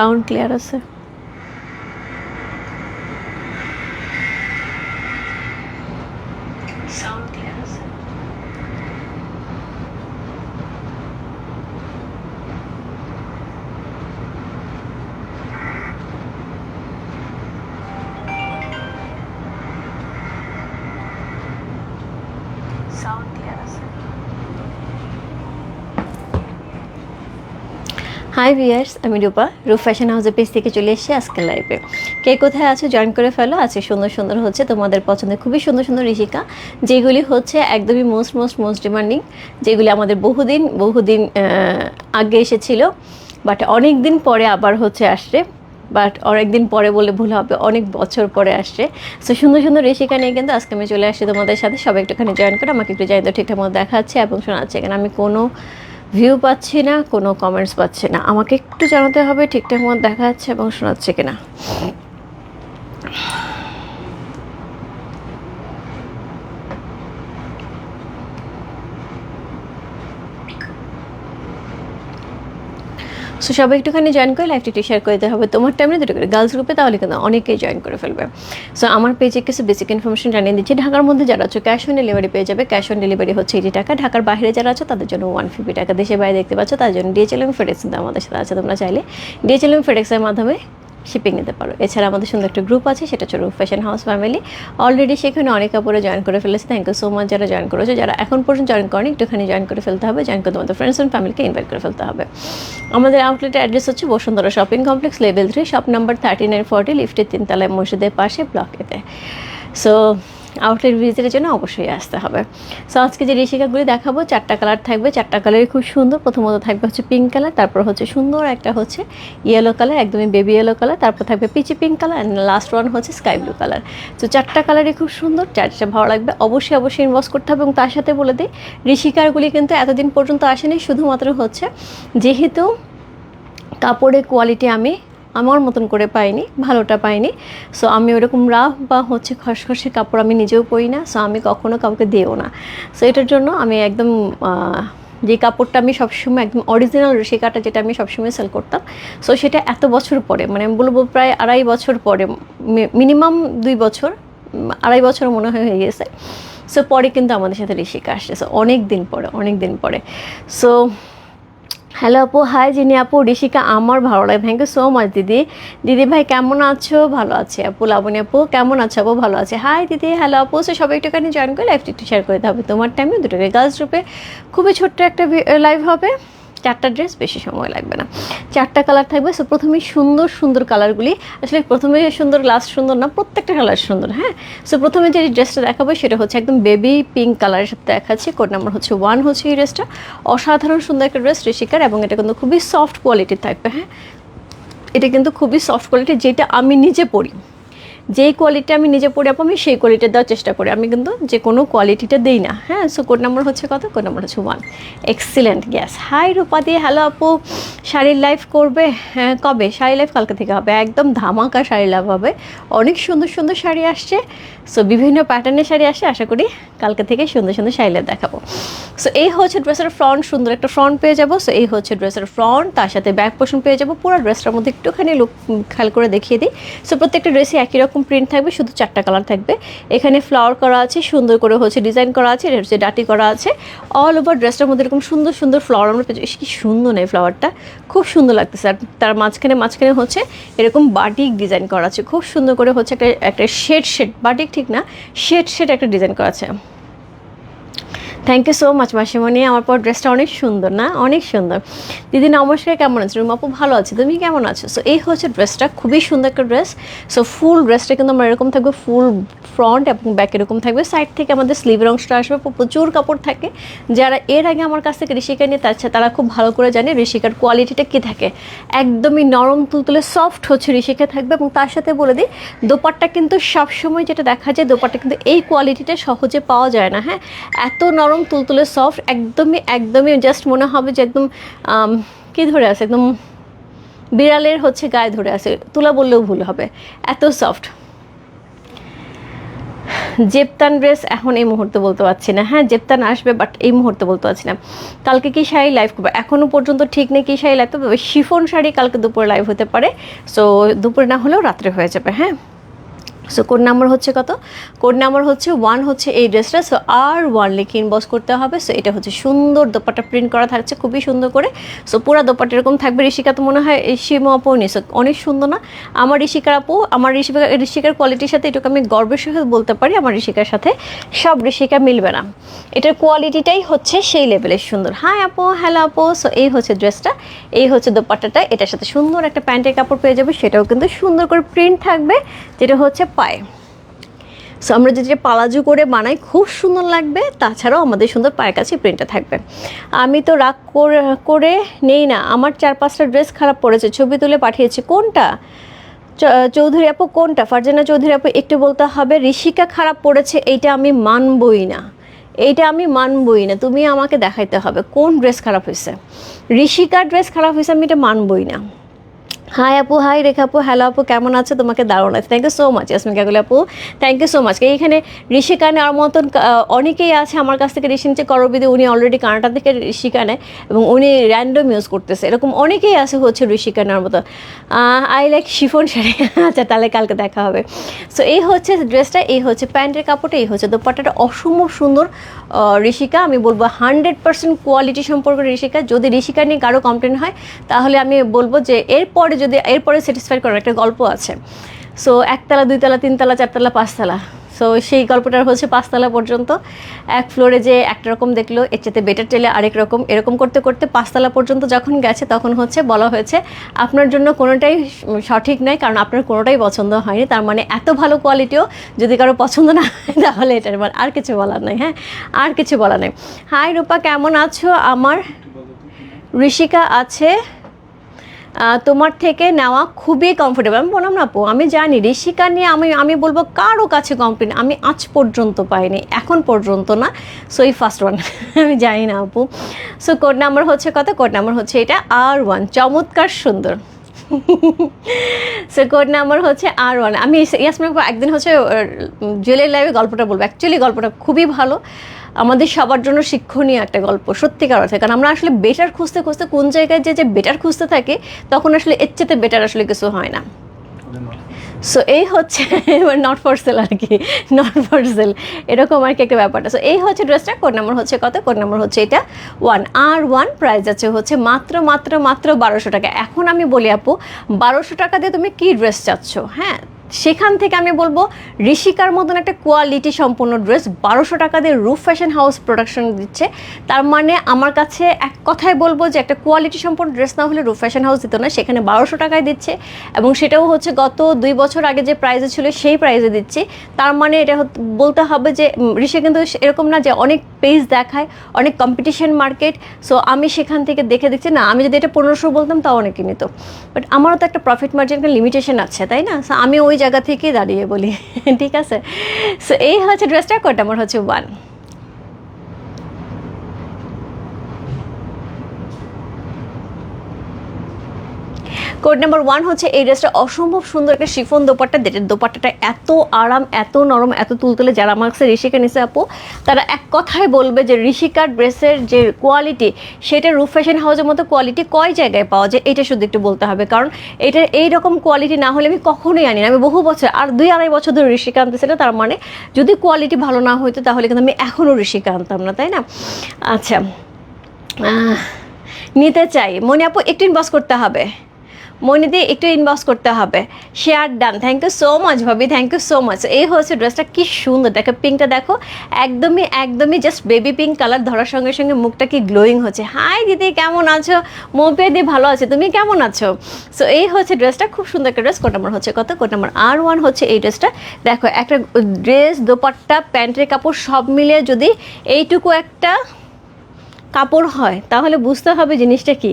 Sound clear আছে sound clear আছে sound clear আছে হাই ভিয়ার্স আমি রূপা। রূপ ফ্যাশন হাউসের পেজ থেকে চলে এসেছি আজকের লাইভে কে কোথায় আছো জয়েন করে ফেলো। আজকে সুন্দর সুন্দর হচ্ছে তোমাদের পছন্দের, খুবই সুন্দর সুন্দর ঋষিকা, যেগুলি হচ্ছে একদমই মোস্ট মোস্ট মোস্ট ডিমান্ডিং যেগুলি আমাদের বহুদিন বহুদিন আগে এসেছিল বাট অনেক দিন পরে আবার হচ্ছে আসছে বাট অনেকদিন পরে বলে ভুল হবে, অনেক বছর পরে আসছে। সো সুন্দর সুন্দর রেশিকা নিয়ে কিন্তু আজকে আমি চলে আসছি তোমাদের সাথে। সবাই একটুখানি জয়েন করে আমাকে একটু জানি তো ঠিকঠাক মতো দেখাচ্ছে এবং শোনাচ্ছে। এখানে আমি কোনো ভিউ পাচ্ছি না, কোনো কমেন্টস পাচ্ছি না। আমাকে একটু জানাতে হবে ঠিকঠাক মতো দেখা যাচ্ছে এবং শোনাচ্ছে কিনা। সো সবাই একটুখানি জয়েন করে লাইফটি একটু শেয়ার করে দিতে হবে। তোমার টাইমে দুটো করে। গার্লস গ্রুপে তাহলে কিন্তু অনেকেই জয়েন করে ফেলবে। সো আমার পেজে কিছু বেসিক ইনফরমেশন জানিয়ে দিচ্ছি। ঢাকার মধ্যে যারা আছো ক্যাশ অন ডেলিভারি পেয়ে যাবে। ক্যাশ অন ডেলিভারি হচ্ছে এইটি টাকা। ঢাকার বাইরে যারা আছো, তাদের জন্য ওয়ান ফিফটি টাকা। দেশের বাইরে দেখতে পাচ্ছ তার জন্য ডিএচএল এবং ফেডেক্স কিন্তু আমাদের সাথে আছে। তোমরা চাইলে ডিএচএলএম ফেডেক্সের মাধ্যমে শিপিং নিতে পারো। এছাড়া আমাদের সুন্দর একটা গ্রুপ আছে, সেটা হচ্ছে ফ্যাশন হাউস ফ্যামিলি অলরেডি সেখানে অনেক কাপড়ে জয়েন করে ফেলেছে থ্যাংক ইউ সো মাচ যারা জয়েন করেছে। যারা এখন পর্যন্ত জয়েন করেনি, একটুখানি জয়েন করে ফেলতে হবে জয়েন করে তোমাদের ফ্রেন্ডস অ্যান্ড ফ্যামিলিকে ইনভাইট করে ফেলতে হবে। আমাদের আউটলেটের অ্যাড্রেস হচ্ছে Bashundhara shopping complex level three shop number thirty nine forty লিফটের তিনতলায় মসজিদের পাশে ব্লকেতে সো আউটলেট ভিজিটের জন্য অবশ্যই আসতে হবে। সো আজকে যে ঋষিকাগুলি দেখাবো, চারটা কালার থাকবে। চারটা কালারই খুব সুন্দর। প্রথমত থাকবে হচ্ছে পিঙ্ক কালার তারপর হচ্ছে সুন্দর একটা হচ্ছে ইয়েলো কালার একদমই বেবি ইয়েলো কালার তারপর থাকবে peachy pink colour and last one হচ্ছে স্কাই ব্লু কালার তো চারটা কালারই খুব সুন্দর, চারটা ভালো লাগবে। অবশ্যই অবশ্যই ইনভেস্ট করতে হবে এবং তার সাথে বলে দিই ঋষিকারগুলি কিন্তু এতদিন পর্যন্ত আসেনি, শুধুমাত্র হচ্ছে যেহেতু কাপড়ের কোয়ালিটি আমি আমার মতন করে পাইনি, ভালোটা পাইনি। সো আমি ওরকম রাফ বা হচ্ছে খসখসে কাপড় আমি নিজেও পরি না সো আমি কখনো কাউকে দিও না। সো এটার জন্য আমি একদম যে কাপড়টা আমি সবসময় একদম অরিজিনাল রেশিকাটা যেটা আমি সবসময় সেল করতাম সো সেটা এত বছর পরে মানে আমি বলব প্রায় আড়াই বছর পরে মিনিমাম দুই বছর আড়াই বছর মনে হয় হয়ে গেছে। সো পরে কিন্তু আমাদের সাথে ঋষিকা আসছে সো অনেক দিন পরে, অনেক দিন পরে। সো হ্যালো আপু, হাই যিনি আপু, ঋষিকা আমার ভালো লাগে। থ্যাংক ইউ সো মাচ দিদি। দিদি ভাই, কেমন আছো? ভালো আছে আপু, লাবণী আপু, কেমন আছো আপু? ভালো আছে। হাই দিদি হ্যালো আপু। সে সবাই একটুখানি জয়েন করে লাইভটি একটু শেয়ার করে দিতে হবে তোমার টাইমে দুটো গার্লস গ্রুপে খুবই ছোট্ট একটা লাইভ হবে। চারটা ড্রেস বেশি সময় লাগবে না। চারটা কালার থাকবে সো প্রথমেই সুন্দর সুন্দর কালারগুলি আসলে প্রথমে সুন্দর লাস্ট সুন্দর না, প্রত্যেকটা কালার সুন্দর হ্যাঁ? সো প্রথমে যে ড্রেসটা দেখাবো, সেটা হচ্ছে একদম বেবি পিঙ্ক কালারের সাথে দেখাচ্ছি। কোড নাম্বার হচ্ছে ওয়ান হচ্ছে এই ড্রেসটা অসাধারণ সুন্দর একটা ড্রেস ঋষিকার, এবং এটা কিন্তু খুবই সফট কোয়ালিটির থাকবে হ্যাঁ? এটা কিন্তু খুবই সফট কোয়ালিটি যেটা আমি নিজে পরি। যেই কোয়ালিটি আমি নিজে পরে আপু আমি সেই কোয়ালিটি দেওয়ার চেষ্টা করি। আমি কিন্তু যে কোনো কোয়ালিটিটা দিই না। হ্যাঁ সো কোড নাম্বার হচ্ছে কত? কোড নাম্বার হচ্ছে ওয়ান এক্সিলেন্ট গ্যাস হাই রূপাদি হ্যালো আপু। শাড়ির লাইফ করবে? হ্যাঁ কবে? শাড়ি লাইফ কালকে থেকে হবে। একদম ধামাকা শাড়ি লাইভ হবে। অনেক সুন্দর সুন্দর শাড়ি আসছে। সো বিভিন্ন প্যাটার্নের শাড়ি আসে আশা করি কালকে থেকে সুন্দর সুন্দর শাড়ি লাইভ দেখাবো। সো এই হচ্ছে ড্রেসের ফ্রন্ট সুন্দর একটা ফ্রন্ট পেয়ে যাব। সো এই হচ্ছে ড্রেসের ফ্রন্ট তার সাথে ব্যাক পোর্শন পেয়ে যাব। পুরো ড্রেসটার মধ্যে একটুখানি লুক খেয়াল করে দেখিয়ে দিই। সো প্রত্যেকটা ড্রেসে একই রকম প্রিন্ট থাকবে, শুধু চারটা কালার থাকবে। এখানে ফ্লাওয়ার করা আছে, সুন্দর করে হচ্ছে ডিজাইন করা আছে, এটা হচ্ছে ডাটি করা আছে। অল ওভার ড্রেসটার মধ্যে এরকম সুন্দর সুন্দর ফ্লাওয়ার আমরা পেয়েছি। কি সুন্দর নেই ফ্লাওয়ারটা খুব সুন্দর লাগতেছে। আর তার মাঝখানে মাঝখানে হচ্ছে এরকম বাটিক ডিজাইন করা আছে। খুব সুন্দর করে হচ্ছে একটা একটা শেড শেড বাটিক ঠিক না শেড শেড একটা ডিজাইন করা আছে। থ্যাংক ইউ সো মাচ মাসিমণি। আমার পর ড্রেসটা অনেক সুন্দর, না? অনেক সুন্দর। দিদি, নমস্কার। কেমন আছো রুমাপু ভালো আছে? তুমি কেমন আছো? সো এই হচ্ছে ড্রেসটা খুবই সুন্দর একটা ড্রেস সো ফুল ড্রেসটা কিন্তু আমার এরকম থাকবে। ফুল ফ্রন্ট এবং ব্যাক এরকম থাকবে। সাইড থেকে আমাদের স্লিভের অংশটা আসবে। প্রচুর কাপড় থাকে। যারা এর আগে আমার কাছ থেকে ঋষিকা নিয়ে, তার তারা খুব ভালো করে জানে ঋষিকার কোয়ালিটিটা কী থাকে। একদমই নরম তুলতুলে সফট হচ্ছে ঋষিকা থাকবে এবং তার সাথে বলে দিই, দোপাট্টা কিন্তু সবসময় যেটা দেখা যায়, দোপাট্টা কিন্তু এই কোয়ালিটিটা সহজে পাওয়া যায় না হ্যাঁ? এত নরম তুলতুলে সফট একদমই একদমই জাস্ট মনে হবে যে একদম কি ধরে আছে? একদম বিড়ালের হচ্ছে গায়ে ধরে আছে। তুলা বললেও ভুল হবে। এত সফট জেপতান ড্রেস এখন এই মুহূর্তে বলতে পারছি না। হ্যাঁ জেপতান আসবে বাট এই মুহূর্তে বলতে পারছি না। কালকে কি শাড়ি লাইভ করবে? এখনও পর্যন্ত ঠিক নেই কি শাড়ি লাইভ করবে। শিফন শাড়ি কালকে দুপুরে লাইভ হতে পারে। সো দুপুরে না হলেও রাত্রে হয়ে যাবে হ্যাঁ? সো কোড নাম্বার হচ্ছে কত? কোড নাম্বার হচ্ছে ওয়ান হচ্ছে এই ড্রেসটা সো আর ওয়ান লিখে ইনবক্স করতে হবে। সো এটা হচ্ছে সুন্দর দোপাটা প্রিন্ট করা থাকছে, খুবই সুন্দর করে। সো পুরো দোপাটা এরকম থাকবে। ঋষিকা তো মনে হয় ঋষিমা আপু সো অনেক সুন্দর না? আমার ঋষিকার আপু, আমার ঋষিকা, ঋষিকার কোয়ালিটির সাথে এটুকু আমি গর্বের সাথে বলতে পারি। আমার ঋষিকার সাথে সব ঋষিকা মিলবে না। এটার কোয়ালিটিটাই হচ্ছে সেই লেভেলের সুন্দর। হ্যাঁ আপু হ্যালো আপু। সো এই হচ্ছে ড্রেসটা এই হচ্ছে দোপাট্টাটা। এটার সাথে সুন্দর একটা প্যান্টের কাপড় পেয়ে যাবে। সেটাও কিন্তু সুন্দর করে প্রিন্ট থাকবে। যেটা হচ্ছে পায়ে। সো আমরা যদি পালাজু করে বানাই, খুব সুন্দর লাগবে। তাছাড়াও আমাদের সুন্দর পায়ের কাছে প্রিন্টটা থাকবে। আমি তো রাগ করে- নেই না। আমার চার পাঁচটা ড্রেস খারাপ পড়েছে। ছবি তুলে পাঠিয়েছি। কোনটা? চৌধুরী আপু, কোনটা? ফারজানা চৌধুরী আপু, একটু বলতে হবে, ঋষিকা খারাপ পড়েছে, এইটা আমি মানবই না। এইটা আমি মানবই না। তুমি আমাকে দেখাইতে হবে। কোন ড্রেস খারাপ হয়েছে ঋষিকার ড্রেস খারাপ হয়েছে আমি এটা মানবই না। হাই আপু হাই রেখা আপু হ্যালো আপু কেমন আছে? তোমাকে দারুণ আছে। Thank you so much Yasmin Kakuli আপু থ্যাংক ইউ সো মাচ এইখানে ঋষিকা নেওয়ার মতন অনেকেই আছে আমার কাছ থেকে ঋষি নিচে করবিদি উনি অলরেডি কানাডা থেকে ঋষিকা নেয় এবং উনি র্যান্ডম ইউজ করতেছে। এরকম অনেকেই আছে হচ্ছে ঋষিকা নেওয়ার মতো আই লাইক শিফন শাড়ি। আচ্ছা তাহলে কালকে দেখা হবে। সো এই হচ্ছে ড্রেসটা এই হচ্ছে প্যান্টের কাপড়টা, এই হচ্ছে দোপাট্টাটা। অসম্ভব সুন্দর ঋষিকা। আমি বলব হান্ড্রেড পার্সেন্ট কোয়ালিটি সম্পর্কে ঋষিকা। যদি ঋষিকা নিয়ে কারও কমপ্লেন হয়, তাহলে আমি বলব যে এরপরে যদি এরপরে স্যাটিসফাই করার একটা গল্প আছে। সো একতলা, দুইতলা, তিনতলা, চারতলা, পাঁচতলা। সো সেই গল্পটার হচ্ছে পাঁচতলা পর্যন্ত। এক ফ্লোরে যে একটা রকম দেখল, এর চাইতে বেটার টেলে আরেক রকম। এরকম করতে করতে পাঁচতলা পর্যন্ত যখন গেছে, তখন হচ্ছে বলা হয়েছে, আপনার জন্য কোনোটাই সঠিক নয়, কারণ আপনার কোনোটাই পছন্দ হয়নি। তার মানে এত ভালো কোয়ালিটিও যদি কারও পছন্দ না হয়, তাহলে এটার আর কিছু বলার নেই। হ্যাঁ আর কিছু বলার নেই। হাই রূপা, কেমন আছো? আমার ঋষিকা আছে তোমার থেকে নেওয়া খুবই কমফোর্টেবল আমি বললাম, না আপু, আমি জানি, ঋষিকা নিয়ে আমি আমি বলব কারও কাছে কমপ্লেন আমি আজ পর্যন্ত পাইনি, এখন পর্যন্ত না। সো এই ফার্স্ট ওয়ান আমি জানি না আপু। সো কোড নাম্বার হচ্ছে কত? কোড নাম্বার হচ্ছে এটা আর ওয়ান চমৎকার সুন্দর। সো কোড নাম্বার হচ্ছে আর ওয়ান আমি ইয়াসমিন একদিন হচ্ছে জুয়েলারি লাইভে গল্পটা বলব। অ্যাকচুয়ালি গল্পটা খুবই ভালো। আমাদের সবার জন্য শিক্ষণীয় একটা গল্প, সত্যিকার অর্থে। কারণ আমরা আসলে বেটার খুঁজতে খুঁজতে কোন জায়গায় যে যে বেটার খুঁজতে থাকে, তখন আসলে এর চেতে বেটার আসলে কিছু হয় না। সো এই হচ্ছে নট ফর সেল আর কি নট ফর সেল এরকম আর কি একটা ব্যাপারটা। সো এই হচ্ছে ড্রেসটা কোড নাম্বার হচ্ছে কত? কোড নাম্বার হচ্ছে এটা ওয়ান আর ওয়ান প্রাইস আছে হচ্ছে মাত্র মাত্র মাত্র বারোশো টাকা। এখন আমি বলি আপু, বারোশো টাকা দিয়ে তুমি কী ড্রেস চাচ্ছ? হ্যাঁ সেখান থেকে আমি বলব ঋষিকার মতন একটা কোয়ালিটি সম্পন্ন ড্রেস বারোশো টাকা দিয়ে রুফ ফ্যাশন হাউস প্রোডাকশন দিচ্ছে। তার মানে আমার কাছে এক কথায় বলব যে একটা কোয়ালিটি সম্পন্ন ড্রেস না হলে রুফ ফ্যাশন হাউস দিত না, সেখানে বারোশো টাকায় দিচ্ছে। এবং সেটাও হচ্ছে গত দুই বছর আগে যে প্রাইজে ছিল সেই প্রাইজে দিচ্ছে। তার মানে এটা বলতে হবে যে ঋষি কিন্তু এরকম না যে অনেক পেজ দেখায়, অনেক কম্পিটিশন মার্কেট সো আমি সেখান থেকে দেখে দেখছি, না, আমি যদি এটা পনেরোশো বলতাম, তাও অনেকে নিত। বাট আমারও তো একটা প্রফিট মার্জিন লিমিটেশন আছে, তাই না? সো আমি ওই জায়গা থেকেই দাঁড়িয়ে বলি, ঠিক আছে? সো এই হচ্ছে ড্রেসটা কোড আমার হচ্ছে ওয়ান কোড নাম্বার ওয়ান হচ্ছে এই ড্রেসটা অসম্ভব সুন্দর একটা শিফন দোপাট্টা। যেটা দোপাট্টাটা এত আরাম, এত নরম, এত তুলতুলে। যারা আমার কাছে ঋষিকা নিছে আপু, তারা এক কথায় বলবে যে ঋষিকার ড্রেসের যে কোয়ালিটি সেটা রুফ ফ্যাশন হাউসের মতো কোয়ালিটি কয় জায়গায় পাওয়া যায়, এটা শুধু একটু বলতে হবে। কারণ এটা এই রকম কোয়ালিটি না হলে আমি কখনোই আনি না। আমি বহু বছর, আর দুই আড়াই বছর ধরে ঋষিকা আনতেছি না, তার মানে যদি কোয়ালিটি ভালো না হইতো, তাহলে কিন্তু আমি এখনও ঋষিকা আনতাম না, তাই না? আচ্ছা নিতে চাই। মনে আপু, একটু ইনবক্স করতে হবে। মনিদি, একটু ইনবক্স করতে হবে। Share done thank you so much ভাবি। থ্যাংক ইউ সো মাচ এই হচ্ছে ড্রেসটা কি সুন্দর। দেখো পিঙ্কটা দেখো, একদমই একদমই জাস্ট বেবি পিঙ্ক কালার ধরার সঙ্গে সঙ্গে মুখটা কি গ্লোয়িং হচ্ছে। হাই দিদি, কেমন আছো? মোপে দি ভালো আছে? তুমি কেমন আছো? সো এই হচ্ছে ড্রেসটা খুব সুন্দর একটা ড্রেস কোট নাম্বার হচ্ছে কত? কোট নাম্বার আর ওয়ান হচ্ছে এই ড্রেসটা দেখো, একটা ড্রেস দোপাট্টা, প্যান্টের কাপড় সব মিলে যদি এইটুকু একটা কাপড় হয়, তাহলে বুঝতে হবে জিনিসটা কি।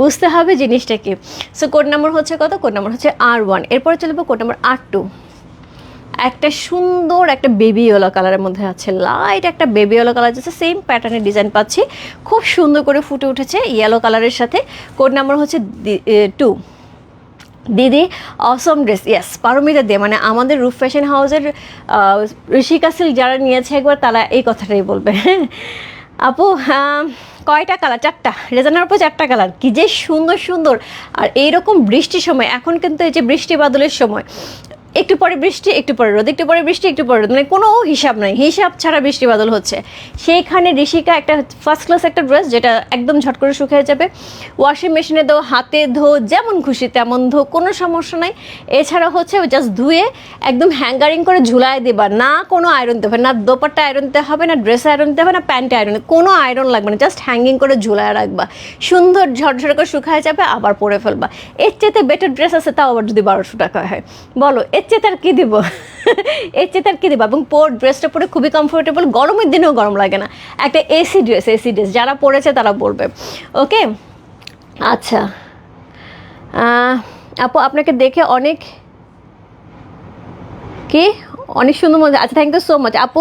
বুঝতে হবে জিনিসটা কি। সো কোড নাম্বার হচ্ছে কত? কোড নাম্বার হচ্ছে আর ওয়ান এরপরে চলবে কোড নাম্বার আর টু একটা সুন্দর একটা বেবি ইয়েলো কালারের মধ্যে আছে। লাইট একটা বেবি ইয়েলো কালার যাচ্ছে সেম প্যাটার্নের ডিজাইন পাচ্ছি। খুব সুন্দর করে ফুটে উঠেছে ইয়েলো কালারের সাথে। কোড নাম্বার হচ্ছে টু দিদি awesome dress yes Paramita De মানে আমাদের রূপ ফ্যাশন হাউসের ঋষিকা সিল্ক যারা নিয়েছে একবার তারা এই কথাটাই বলবে। আপু কয়টা কালার চারটা। রেজানার উপর চারটা কালার কী যে সুন্দর সুন্দর। আর এইরকম বৃষ্টির সময়, এখন কিন্তু এই যে বৃষ্টি বাদলের সময় একটু পরে বৃষ্টি, একটু পরে রোদ, একটু পরে বৃষ্টি, একটু পরে রোদ। মানে কোনো হিসাব নাই, হিসাব ছাড়া বৃষ্টি বাদল হচ্ছে। সেইখানে ঋষিকা একটা ফার্স্ট ক্লাস একটা ড্রেস যেটা একদম ঝট করে শুকিয়ে যাবে। ওয়াশিং মেশিনে ধো হাতে ধো যেমন খুশি তেমন ধো কোনো সমস্যা নাই। এছাড়া হচ্ছে জাস্ট ধুয়ে একদম হ্যাঙ্গারিং করে ঝুলায় দেবা। না কোনো আয়রন দিতে হবে না দোপাট্টা আয়রন দিতে হবে, না ড্রেস আয়রন দিতে হবে, না প্যান্টে আয়রন কোনো আয়রন লাগবে না জাস্ট হ্যাঙ্গিং করে ঝুলায় রাখবা। সুন্দর ঝরঝরে করে শুকায় যাবে, আবার পরে ফেলবা। এর চেয়ে বেটার ড্রেস আছে, তাও আবার যদি বারোশো টাকা হয়। বলো এর চেয়ে তার কী দিব? এর চেয়ে তার কী দিব? এবং পোর ড্রেসটা পরে খুবই কমফোর্টেবল গরমের দিনেও গরম লাগে না। একটা এসি ড্রেস এসি ড্রেস যারা পরেছে তারা বলবে। ওকে আচ্ছা। আপু, আপনাকে দেখে অনেক কি? অনেক সুন্দর মনে আচ্ছা থ্যাংক ইউ সো মাচ আপু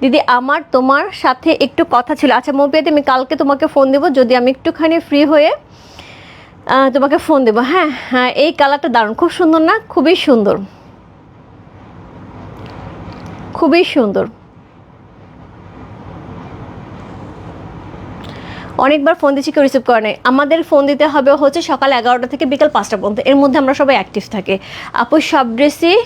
দিদি, আমার, তোমার সাথে একটু কথা ছিল। আচ্ছা মোপিয়াতে আমি কালকে তোমাকে ফোন দেবো। যদি আমি একটুখানি ফ্রি হয়ে তোমাকে ফোন দেবো। হ্যাঁ হ্যাঁ এই কালারটা দারুণ। খুব সুন্দর না? খুবই সুন্দর। খুবই সুন্দর। অনেকবার ফোন দিচ্ছি কেউ রিসিভ করে নাই। আমাদের ফোন দিতে হবে হচ্ছে সকাল এগারোটা থেকে বিকাল পাঁচটা পর্যন্ত। এর মধ্যে আমরা সবাই অ্যাক্টিভ থাকি। আপু, সব ড্রেসই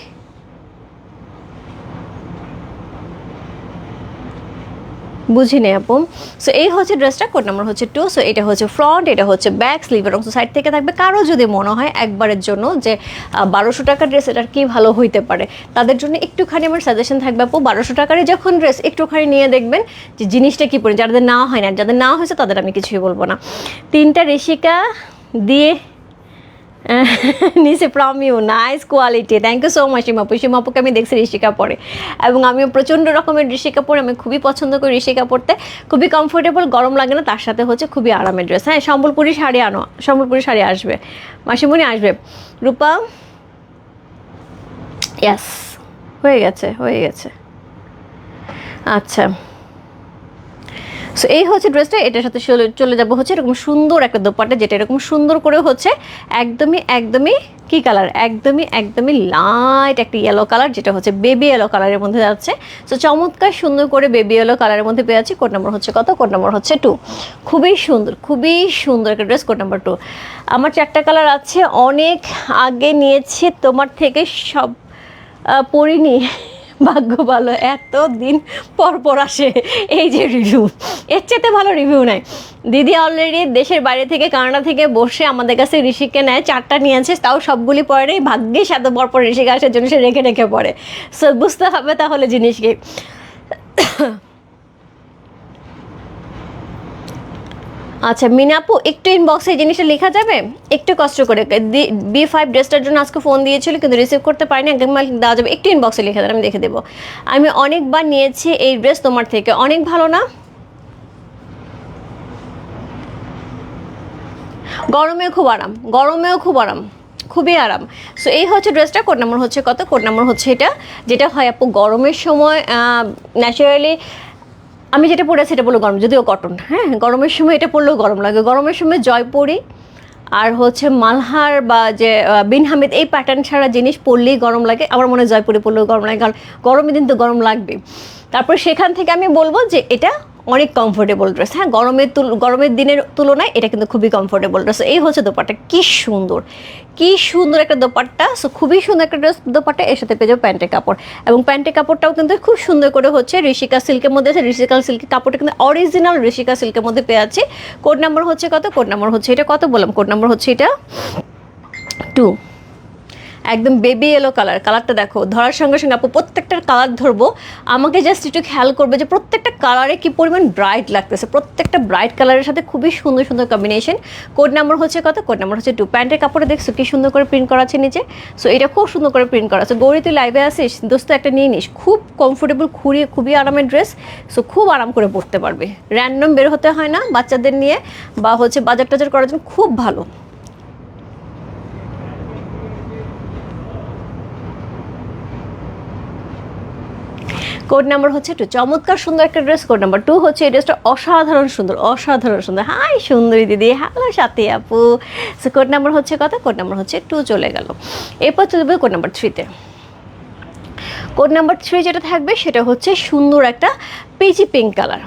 বুঝি নেই আপু। সো এই হচ্ছে ড্রেসটা কোড নাম্বার হচ্ছে টু সো এটা হচ্ছে ফ্রন্ট এটা হচ্ছে ব্যাক স্লিভের অংশ সাইড থেকে থাকবে। কারও যদি মনে হয় একবারের জন্য যে বারোশো টাকার ড্রেস এটার কি ভালো হইতে পারে? তাদের জন্য একটুখানি আমার সাজেশন থাকবে আপু। বারোশো টাকারই যখন ড্রেস একটুখানি নিয়ে দেখবেন যে, জিনিসটা কী পড়ে যাদের না হয় না, যাদের না হয়েছে, তাদের আমি কিছুই বলব না। তিনটা রেশিকা দিয়ে নিচে from you nice quality thank you so much সীমাপু সীমাপুকে আমি দেখছি ঋষিকা পরে এবং আমিও প্রচণ্ড রকমের ঋষিকা কাপড় আমি খুবই পছন্দ করি ঋষি কাপড়তে খুবই কমফোর্টেবল গরম লাগে না, তার সাথে হচ্ছে খুবই আরামের ড্রেস হ্যাঁ সম্বলপুরি শাড়ি আনো, সম্বলপুরি শাড়ি আসবে। মাসিমণি আসবে। রূপা? ইয়াস হয়ে গেছে হয়ে গেছে। আচ্ছা। সো এই হচ্ছে ড্রেসটা, এটার সাথে চলে- যাব হচ্ছে এরকম সুন্দর একটা দোপাট্টা, যেটা এরকম সুন্দর করে হচ্ছে একদমই একদমই কি কালার একদমই একদমই লাইট একটা ইয়েলো কালার যেটা হচ্ছে বেবি ইয়েলো কালারের মধ্যে যাচ্ছে। সো চমৎকার সুন্দর করে বেবি ইয়েলো কালারের মধ্যে পেয়ে যাচ্ছি। কোড নাম্বার হচ্ছে কত? কোড নাম্বার হচ্ছে টু খুবই সুন্দর খুবই সুন্দর একটা ড্রেস কোড নাম্বার টু আমার চারটা কালার আছে, অনেক আগে নিয়েছি, তোমার থেকে সব পড়িনি ভাগ্য ভালো এত দিন পরপর পর আসে এই যে রিভিউ এর চেয়ে ভালো রিভিউ নাই। দিদি অলরেডি দেশের বাইরে থেকে, কানাডা থেকে বসে আমাদের কাছে ঋষিকে নেয়, চারটা নিয়েছে তাও সবগুলি পরে নেই। ভাগ্যিস সাথে পরপর পর ঋষিকে আসার জন্য সে রেখে রেখে পড়ে। সো বুঝতে হবে তাহলে জিনিসকে। আচ্ছা মিনাপু একটু ইনবক্সে এই জিনিসটা লেখা যাবে? একটু কষ্ট করে। বি ফাইভ ড্রেসটার জন্য আজকে ফোন দিয়েছিল, কিন্তু রিসিভ করতে পারিনি, একদম দেওয়া যাবে। একটু ইনবক্সে লিখে দেন আমি দেখে দেবো। আমি অনেকবার নিয়েছি এই ড্রেস তোমার থেকে। অনেক ভালো না? গরমেও খুব আরাম, গরমেও খুব আরাম, খুবই আরাম। সো এই হচ্ছে ড্রেসটা কোড নাম্বার হচ্ছে কত? কোড নাম্বার হচ্ছে এটা, যেটা হয় আপু গরমের সময় ন্যাচারালি আমি যেটা পরে আছি এটা পড়ল গরম, যদিও কটন হ্যাঁ গরমের সময় এটা পড়লেও গরম লাগে। গরমের সময় জয়পুরি আর হচ্ছে মালহার বা যে বিনহামিদ বিন হামিদ, এই প্যাটার্ন ছাড়া জিনিস পড়লেই গরম লাগে। আমার মনে হয় জয়পুরি পড়লেও গরম লাগে, কারণ গরমের দিন তো গরম লাগবে তারপর সেখান থেকে আমি বলব যে এটা অনেক কমফোর্টেবল ড্রেস হ্যাঁ গরমের গরমের দিনের তুলনায় এটা কিন্তু খুবই কমফোর্টেবল ড্রেস এই হচ্ছে দোপাট্টা। কি সুন্দর। কি সুন্দর একটা দোপাট্টা। সো খুবই সুন্দর একটা ড্রেস দোপাট্টা। এর সাথে পেয়ে যাব প্যান্টের কাপড়। এবং প্যান্টের কাপড়টাও কিন্তু খুব সুন্দর করে হচ্ছে ঋষিকা সিল্কের মধ্যে আছে। ঋষিকা সিল্কের কাপড়টা কিন্তু অরিজিনাল ঋষিকা সিল্কের মধ্যে পেয়ে আছে কোড নাম্বার হচ্ছে কত? কোড নাম্বার হচ্ছে এটা কত বললাম? কোড নাম্বার হচ্ছে এটা টু একদম বেবি এলো কালার কালারটা দেখো। ধরার সঙ্গে সঙ্গে আপু প্রত্যেকটার কালার ধরবো। আমাকে জাস্ট একটু খেয়াল করবে যে প্রত্যেকটা কালারে কি পরিমাণ ব্রাইট লাগতেছে। প্রত্যেকটা ব্রাইট কালারের সাথে খুবই সুন্দর সুন্দর কম্বিনেশন কোড নাম্বার হচ্ছে কত? কোড নাম্বার হচ্ছে টু প্যান্টের কাপড়ে দেখছ কি সুন্দর করে প্রিন্ট করা আছে নিচে? সো এটা খুব সুন্দর করে প্রিন্ট করা আছে। গৌরী তুই লাইভে আসিস দোস্ত, একটা নিয়ে নিস। খুব কমফোর্টেবল খুঁড়িয়ে খুবই আরামের ড্রেস সো খুব আরাম করে পরতে পারবে। র্যান্ডম বের হতে হয় না বাচ্চাদের নিয়ে বা হচ্ছে বাজার টাজার করার জন্য খুব ভালো। কোড নাম্বার হচ্ছে একটু চমৎকার, সুন্দর একটা ড্রেস কোড নাম্বার টু হচ্ছে এই ড্রেসটা অসাধারণ সুন্দর অসাধারণ সুন্দর। হাই সুন্দরী দিদি। হ্যালো সাথে আপু। সো কোড নাম্বার হচ্ছে কত? কোড নাম্বার হচ্ছে টু চলে গেল। এরপর চলে যাবে কোড নাম্বার থ্রিতে কোড নাম্বার থ্রি যেটা থাকবে, সেটা হচ্ছে সুন্দর একটা পিচি পিঙ্ক কালার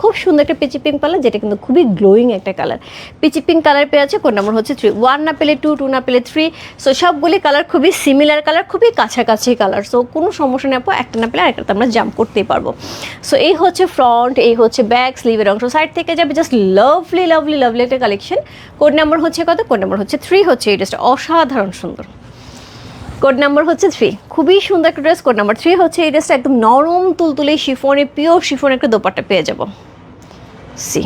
খুব সুন্দর একটা পিচি পিঙ্ক কালার যেটা কিন্তু খুবই গ্লোয়িং একটা কালার পিচি পিঙ্ক কালার পেয়ে আছে কোন নাম্বার হচ্ছে থ্রি ওয়ান না পেলে টু টু না পেলে থ্রি সো সবগুলি কালার খুবই সিমিলার কালার খুবই কাছাকাছি কালার সো কোনো সমস্যা নেই একটা না পেলে আরেকটাতে আমরা জাম্প করতেই পারব. সো এই হচ্ছে ফ্রন্ট এই হচ্ছে ব্যাক স্লিভের অংশ সাইড থেকে যাবে জাস্ট লাভলি লাভলি লাভলি একটা কালেকশন কোড নাম্বার হচ্ছে কত? কোড নাম্বার হচ্ছে থ্রি হচ্ছে এই ড্রেসটা অসাধারণ সুন্দর। কোড নাম্বার হচ্ছে থ্রি খুবই সুন্দর একটা ড্রেস কোড নাম্বার থ্রি হচ্ছে এই ড্রেসটা একদম নরম, তুলতুলে শিফনে পিওর শিফন একটা দোপাট্টা পেয়ে যাব। সি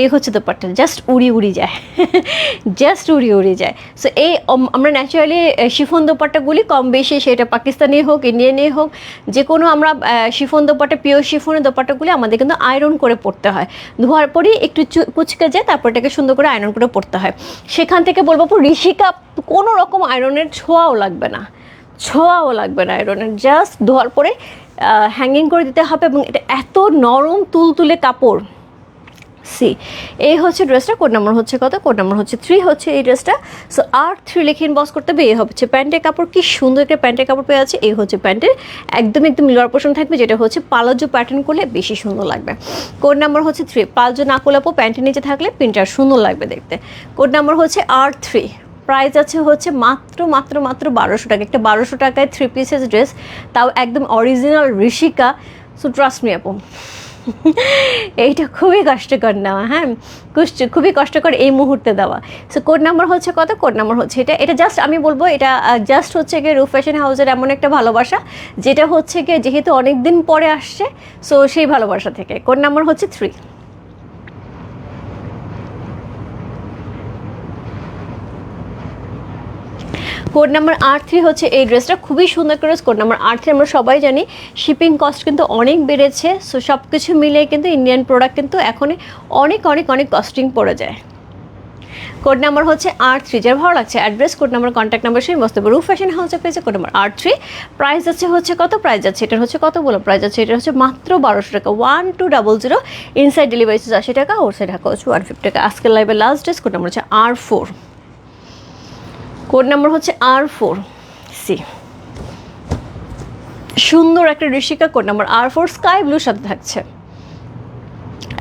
এই হচ্ছে দোপাট্টা জাস্ট উড়ি উড়ি যায় জাস্ট উড়ি উড়ি যায়। সো এই আমরা ন্যাচারালি শিফন দোপাট্টাগুলি কম বেশি, সেটা পাকিস্তানি হোক ইন্ডিয়ানি হোক যে কোনো আমরা শিফন দোপাট্টা পিওর শিফনের দোপাট্টাগুলি আমাদের কিন্তু আয়রন করে পড়তে হয়। ধোয়ার পরেই একটু কুচকে যায়, তারপর এটাকে সুন্দর করে আয়রন করে পড়তে হয়। সেখান থেকে বলব ঋষিকা, কোনো রকম আয়রনের ছোঁয়াও লাগবে না। ছোঁয়াও লাগবে না আয়রনের জাস্ট ধোয়ার পরে হ্যাঙ্গিং করে দিতে হবে এবং এটা এত নরম, তুলতুলে কাপড়। সি এই হচ্ছে ড্রেসটা কোড নাম্বার হচ্ছে কত? কোড নাম্বার হচ্ছে থ্রি হচ্ছে এই ড্রেসটা সো আর থ্রি লিখে বস করতে হবে এই হচ্ছে প্যান্টের কাপড়। কি সুন্দর একটা প্যান্টের কাপড় পেয়ে আছে এই হচ্ছে প্যান্টের। একদম একদম লোয়ার পোর্শন থাকবে, যেটা হচ্ছে পালাজো প্যাটার্ন করলে বেশি সুন্দর লাগবে। কোড নাম্বার হচ্ছে থ্রি পালাজো না করলে আপু প্যান্টের নিচে থাকলে প্রিন্টার সুন্দর লাগবে দেখতে। কোড নাম্বার হচ্ছে আর থ্রি প্রাইস আছে হচ্ছে মাত্র মাত্র মাত্র বারোশো টাকা। একটা বারোশো টাকায় থ্রি পিসেস ড্রেস তাও একদম original Rishika. So trust me আপু। এইটা খুবই কষ্টকর নেওয়া হ্যাঁ? খুবই কষ্টকর এই মুহূর্তে দেওয়া। সো কোড নাম্বার হচ্ছে কত? কোড নাম্বার হচ্ছে এটা এটা জাস্ট আমি বলব, এটা জাস্ট হচ্ছে গিয়ে রুফ ফ্যাশন হাউসের এমন একটা ভালোবাসা, যেটা হচ্ছে গিয়ে যেহেতু অনেক দিন পরে আসছে সো সেই ভালোবাসা থেকে। কোড নাম্বার হচ্ছে থ্রি কোড নাম্বার আর থ্রি হচ্ছে এই ড্রেসটা খুবই সুন্দর করে কোড নাম্বার আর থ্রি আমরা সবাই জানি। শিপিং কস্ট কিন্তু অনেক বেড়েছে। সো সব কিছু মিলে কিন্তু ইন্ডিয়ান প্রোডাক্ট কিন্তু এখন অনেক অনেক অনেক কস্টিং পড়ে যায়। কোড নাম্বার হচ্ছে আর থ্রি যার ভালো লাগছে address code number contact number সেই মস্ত রুফ ফ্যাশন হাউসে পেয়েছে কোড নাম্বার আর থ্রি প্রাইস আছে হচ্ছে কত? প্রাইস আছে এটার হচ্ছে কত বলো? প্রাইস আছে এটা হচ্ছে মাত্র বারোশো টাকা। One two double zero inside delivery charge আশি টাকা ওর সাইড ঢাকা হচ্ছে ওয়ান ফিফটি টাকা। আজকের লাইভে লাস্ট ড্রেস কোড নাম্বার হচ্ছে আর ফোর কোড নাম্বার হচ্ছে আর ফোর সি সুন্দর একটা ঋষিকা কোড নাম্বার আর ফোর স্কাই ব্লুর সাথে থাকছে।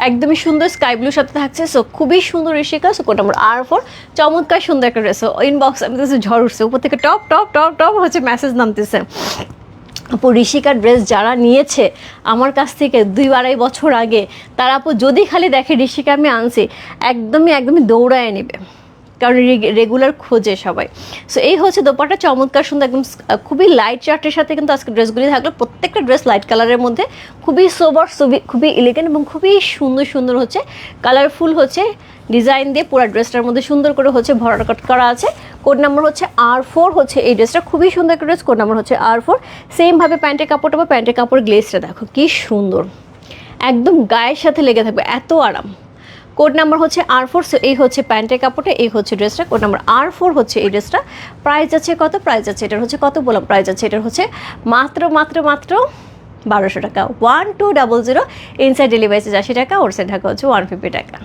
একদমই সুন্দর স্কাই ব্লুর সাথে থাকছে সো খুবই সুন্দর ঋষিকা সো কোড নাম্বার আর ফোর চমৎকার সুন্দর একটা ড্রেস ইনবক্স আমি কাছে ঝড় উঠছে, উপর থেকে টপ টপ টপ টপ হচ্ছে মেসেজ নামতেছে। আপু ঋষিকার ড্রেস যারা নিয়েছে, আমার কাছ থেকে দুই আড়াই বছর আগে, তারা আপু যদি খালি দেখে ঋষিকা আমি আনছি, একদমই একদমই দৌড়ায় নেবে। কারণ রেগুলার খোঁজে সবাই। সো এই হচ্ছে দোপাটা চমৎকার, সুন্দর, একদম খুবই লাইট চার্টের সাথে কিন্তু আজকে ড্রেসগুলি থাকল। প্রত্যেকটা ড্রেস লাইট কালারের মধ্যে খুবই সোবার খুবই এলিগেন্ট এবং খুবই সুন্দর সুন্দর হচ্ছে। কালারফুল হচ্ছে। ডিজাইন দিয়ে পুরো ড্রেসটার মধ্যে সুন্দর করে হচ্ছে ভরাট করা আছে। কোড নাম্বার হচ্ছে আর ফোর হচ্ছে এই ড্রেসটা খুবই সুন্দর একটা ড্রেস কোড নাম্বার হচ্ছে আর ফোর সেমভাবে প্যান্টের কাপড়টা বা প্যান্টের কাপড় গ্লেসটা দেখো, কি সুন্দর। একদম গায়ের সাথে লেগে থাকবে, এত আরাম। কোড নাম্বার হচ্ছে আর ফোর এই হচ্ছে প্যান্টের কাপড়টা, এই হচ্ছে ড্রেসটা। কোড নাম্বার আর ফোর হচ্ছে এই ড্রেসটা। প্রাইস আছে কত? প্রাইস আছে এটার হচ্ছে কত বললাম? প্রাইস আছে এটার হচ্ছে মাত্র মাত্র মাত্র বারোশো টাকা। One two double zero inside delivery আশি টাকা ওর সাইড ঢাকা হচ্ছে ওয়ান ফিফটি টাকা।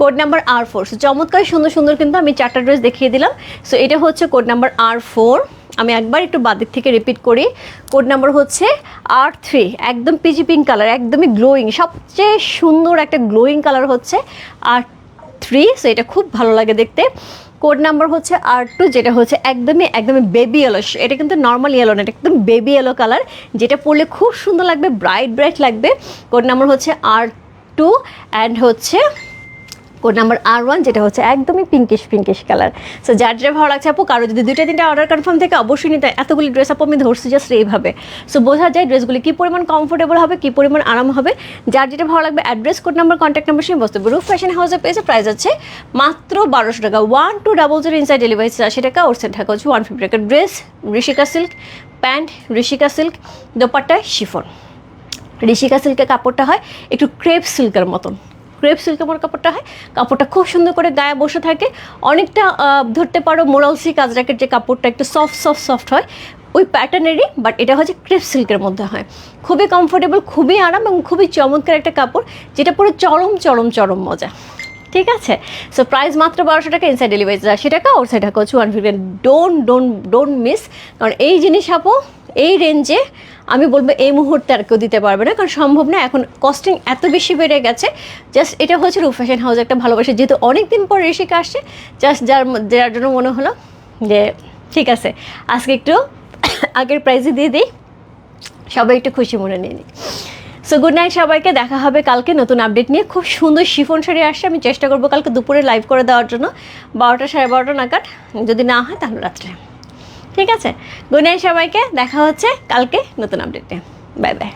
কোড নাম্বার আর ফোর সো চমৎকার সুন্দর সুন্দর কিন্তু আমি চারটা ড্রেস দেখিয়ে দিলাম। সো এটা হচ্ছে কোড নাম্বার আর ফোর আমি একবার একটু বাদের থেকে রিপিট করি। কোড নাম্বার হচ্ছে আর থ্রি একদম পিজি পিঙ্ক কালার একদমই গ্লোয়িং সবচেয়ে সুন্দর একটা গ্লোয়িং কালার হচ্ছে আর থ্রি সো এটা খুব ভালো লাগে দেখতে। কোড নাম্বার হচ্ছে আর টু যেটা হচ্ছে একদমই একদমই বেবি এলো এটা কিন্তু নর্মাল ইয়েলো না, এটা একদম বেবি এলো কালার যেটা পরলে খুব সুন্দর লাগবে ব্রাইট ব্রাইট লাগবে। কোড নাম্বার হচ্ছে আর টু অ্যান্ড হচ্ছে কোড নাম্বার আর ওয়ান যেটা হচ্ছে একদমই পিঙ্কিশ পিঙ্কিশ কালার সো যার যেটা ভালো লাগছে আপু, কারও যদি দুইটা, তিনটা অর্ডার কনফার্ম থেকে অবশ্যই নিতে, এতগুলি ড্রেস আপু আমি ধরছি জাস্ট এইভাবে। সো বোঝা যায় ড্রেসগুলি কী পরিমাণ কমফোর্টেবল হবে, কী পরিমাণ আরাম হবে। যার যেটা ভালো লাগবে address code number contact number সেই বস্তু রুফ ফ্যাশন হাউসে পেয়েছে প্রাইস আছে মাত্র বারোশো টাকা। One two double zero inside delivery আশি টাকা, ওর সেট ঢাকা হচ্ছে ওয়ান ফিফটি টাকা। Dress Rishika silk pant Rishika silk dupatta chiffon Rishika সিল্কের কাপড়টা হয় একটু ক্রেপ সিল্কের মতন। ক্রেপ সিল্ক আমার কাপড়টা হয়। কাপড়টা খুব সুন্দর করে গায়ে বসে থাকে। অনেকটা ধরতে পারো মোরালসি কাজরাকের যে কাপড়টা একটু সফট সফট সফট হয়, ওই প্যাটার্নেরই বাট এটা হচ্ছে ক্রেপ সিল্কের মধ্যে হয়। খুবই কমফোর্টেবল খুবই আরাম এবং খুবই চমৎকার একটা কাপড়, যেটা পুরো চরম চরম চরম মজা। ঠিক আছে? সো প্রাইস মাত্র বারোশো টাকা ইনসাইড ডেলিভারি আশি টাকা ওর সাইড টাকা হচ্ছে one fifty don't don't don't miss কারণ এই জিনিস আপু, এই রেঞ্জে আমি বলব এই মুহূর্তে আর কেউ দিতে পারবে না। কারণ সম্ভব না, এখন কস্টিং এত বেশি বেড়ে গেছে। জাস্ট এটা হচ্ছে রূপ ফ্যাশন হাউস একটা ভালোবাসা। যেহেতু অনেক দিন পর ঋষিকা আসছে জাস্ট যার যার জন্য মনে হলো যে, ঠিক আছে, আজকে একটু আগের প্রাইসে দিয়ে দিই। সবাই একটু খুশি মনে নিয়ে নিই। সো গুড নাইট সবাইকে, দেখা হবে কালকে নতুন আপডেট নিয়ে। খুব সুন্দর শিফন শাড়ি আসছে, আমি চেষ্টা করব কালকে দুপুরে লাইভ করে দেওয়ার জন্য। বারোটা সাড়ে বারোটা নাগাদ, যদি না হয় তাহলে রাত্রে। ঠিক আছে? গুড নাইট সবাইকে, দেখা হচ্ছে কালকে নতুন আপডেট নিয়ে। Bye bye